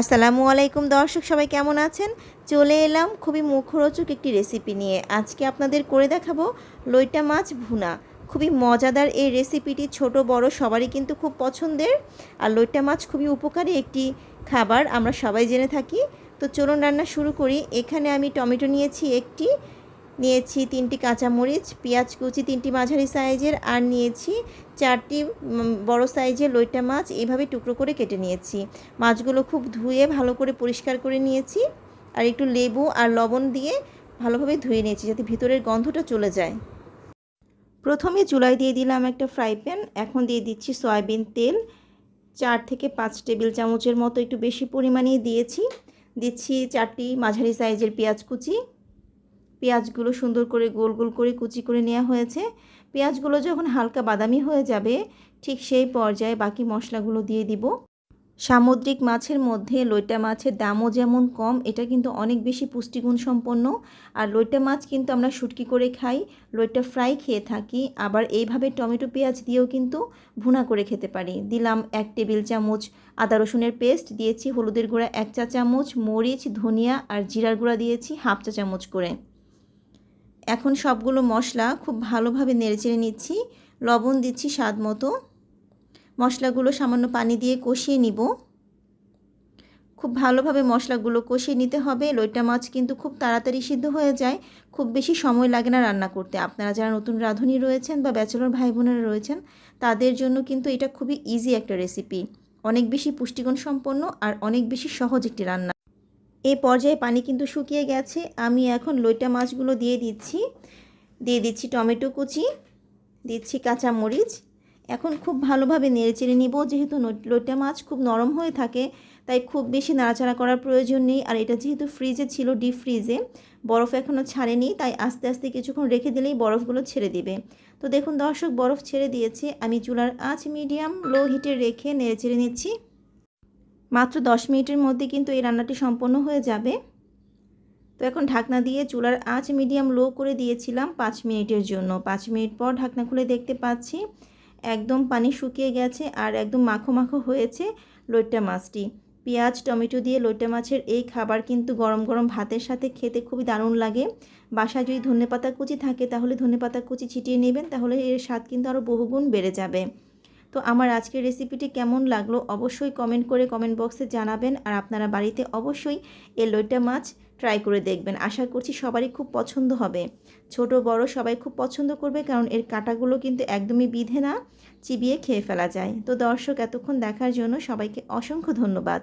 আসসালামু আলাইকুম দর্শক, সবাই কেমন আছেন? চলে এলাম খুবই মুখরোচক একটি রেসিপি নিয়ে। আজকে আপনাদের করে দেখাবো লইটা মাছ ভুনা। খুবই মজাদার এই রেসিপিটি ছোট, বড়, সবারই কিন্তু খুব পছন্দের। আর লইটা মাছ খুবই উপকারী একটি খাবার, আমরা সবাই জেনে থাকি। তো চলুন রান্না শুরু করি। এখানে আমি টমেটো নিয়েছি একটি নিয়েছি তিনটি কাঁচামরিচ, পেঁয়াজ কুচি তিনটি মাঝারি সাইজের, আর নিয়েছি চারটি বড় সাইজের লইটা মাছ। এইভাবে টুকরো করে কেটে নিয়েছি। মাছগুলো খুব ধুয়ে ভালো করে পরিষ্কার করে নিয়েছি, আর একটু লেবু আর লবণ দিয়ে ভালোভাবে ধুয়ে নিয়েছি যাতে ভিতরের গন্ধটা চলে যায়। প্রথমে চুলায় দিয়ে দিলাম একটা ফ্রাই প্যান। এখন দিয়ে দিচ্ছি সয়াবিন তেল। চার থেকে পাঁচ টেবিল চামচের মতো একটু বেশি পরিমাণে দিয়েছি। দিচ্ছি চারটি মাঝারি সাইজের পেঁয়াজ কুচি। পেঁয়াজগুলো সুন্দর করে গোল গোল করে কুচি করে নেওয়া হয়েছে। পেঁয়াজগুলো যখন হালকা বাদামি হয়ে যাবে, ঠিক সেই পর্যায়ে বাকি মশলাগুলো দিয়ে দিব। সামুদ্রিক মাছের মধ্যে লইটা মাছের দামও যেমন কম, এটা কিন্তু অনেক বেশি পুষ্টিগুণ সম্পন্ন। আর লইটা মাছ কিন্তু আমরা শুটকি করে খাই, লইটা ফ্রাই খেয়ে থাকি, আবার এইভাবে টমেটো পেঁয়াজ দিয়েও কিন্তু ভুনা করে খেতে পারি। দিলাম এক টেবিল চামচ আদা রসুনের পেস্ট, দিয়েছি হলুদের গুঁড়া এক চা চামচ, মরিচ, ধনিয়া আর জিরার গুঁড়া দিয়েছি হাফ চা চামচ করে। এখন সবগুলো মশলা খুব ভালোভাবে নেড়েচেড়ে নিচ্ছি। লবণ দিচ্ছি স্বাদ মতো। মশলাগুলো সামান্য পানি দিয়ে কষিয়ে নিব। খুব ভালোভাবে মশলাগুলো কষিয়ে নিতে হবে। লইটা মাছ কিন্তু খুব তাড়াতাড়ি সিদ্ধ হয়ে যায়। খুব বেশি সময় লাগে না রান্না করতে। আপনারা যারা নতুন রাঁধুনি রয়েছেন বা ব্যাচেলর ভাই বোনেরা রয়েছেন, তাদের জন্য কিন্তু এটা খুবই ইজি একটা রেসিপি অনেক বেশি পুষ্টিগুণ সম্পন্ন আর অনেক বেশি সহজ একটি রান্না। এই পর্যায়ে পানি কিন্তু শুকিয়ে গেছে। আমি এখন লইটা মাছগুলো দিয়ে দিচ্ছি। দিয়ে দিচ্ছি টমেটো কুচি, দিচ্ছি কাঁচা মরিচ এখন খুব ভালোভাবে নেড়েচেড়ে নিব। যেহেতু লইটা মাছ খুব নরম হয়ে থাকে, তাই খুব বেশি নাড়াচাড়া করার প্রয়োজন নেই। আর এটা যেহেতু ফ্রিজে ছিল, ডিপ ফ্রিজে, বরফ এখনও ছাড়েনি, তাই আস্তে আস্তে কিছুক্ষণ রেখে দিলেই বরফগুলো ছেড়ে দিবে। তো দেখুন দর্শক, বরফ ছেড়ে দিয়েছে। আমি চুলার আঁচ মিডিয়াম, লো হিটে রেখে নেড়েচেড়ে নিচ্ছি। মাত্র দশ মিনিটের মধ্যে কিন্তু এই রান্নাটি সম্পন্ন হয়ে যাবে। তো এখন ঢাকনা দিয়ে চুলার আঁচ মিডিয়াম লো করে দিয়েছিলাম পাঁচ মিনিটের জন্য। পাঁচ মিনিট পর ঢাকনা খুলে দেখতে পাচ্ছি একদম পানি শুকিয়ে গেছে আর একদম মাখো মাখো হয়েছে লইট্টা মাছটি। পেঁয়াজ, টমেটো দিয়ে লইট্টা মাছের এই খাবার কিন্তু গরম গরম ভাতের সাথে খেতে খুবই দারুণ লাগে। বাসায় যদি ধনেপাতা কুচি থাকে তাহলে ধনেপাতা কুচি ছিটিয়ে নেবেন, তাহলে এর স্বাদ কিন্তু আরও বহুগুণ বেড়ে যাবে। তো আমার আজকের রেসিপিটি কেমন লাগল অবশ্যই কমেন্ট করে কমেন্ট বক্সে জানাবেন আর আপনারা বাড়িতে অবশ্যই এই লইটা মাছ ট্রাই করে দেখবেন। আশা করছি সবারই খুব পছন্দ হবে। ছোট, বড় সবাই খুব পছন্দ করবে কারণ এর কাঁটাগুলো কিন্তু একদমই বিধে না, চিবিয়ে খেয়ে ফেলা যায়। তো দর্শক, এতক্ষণ দেখার জন্য সবাইকে অসংখ্য ধন্যবাদ।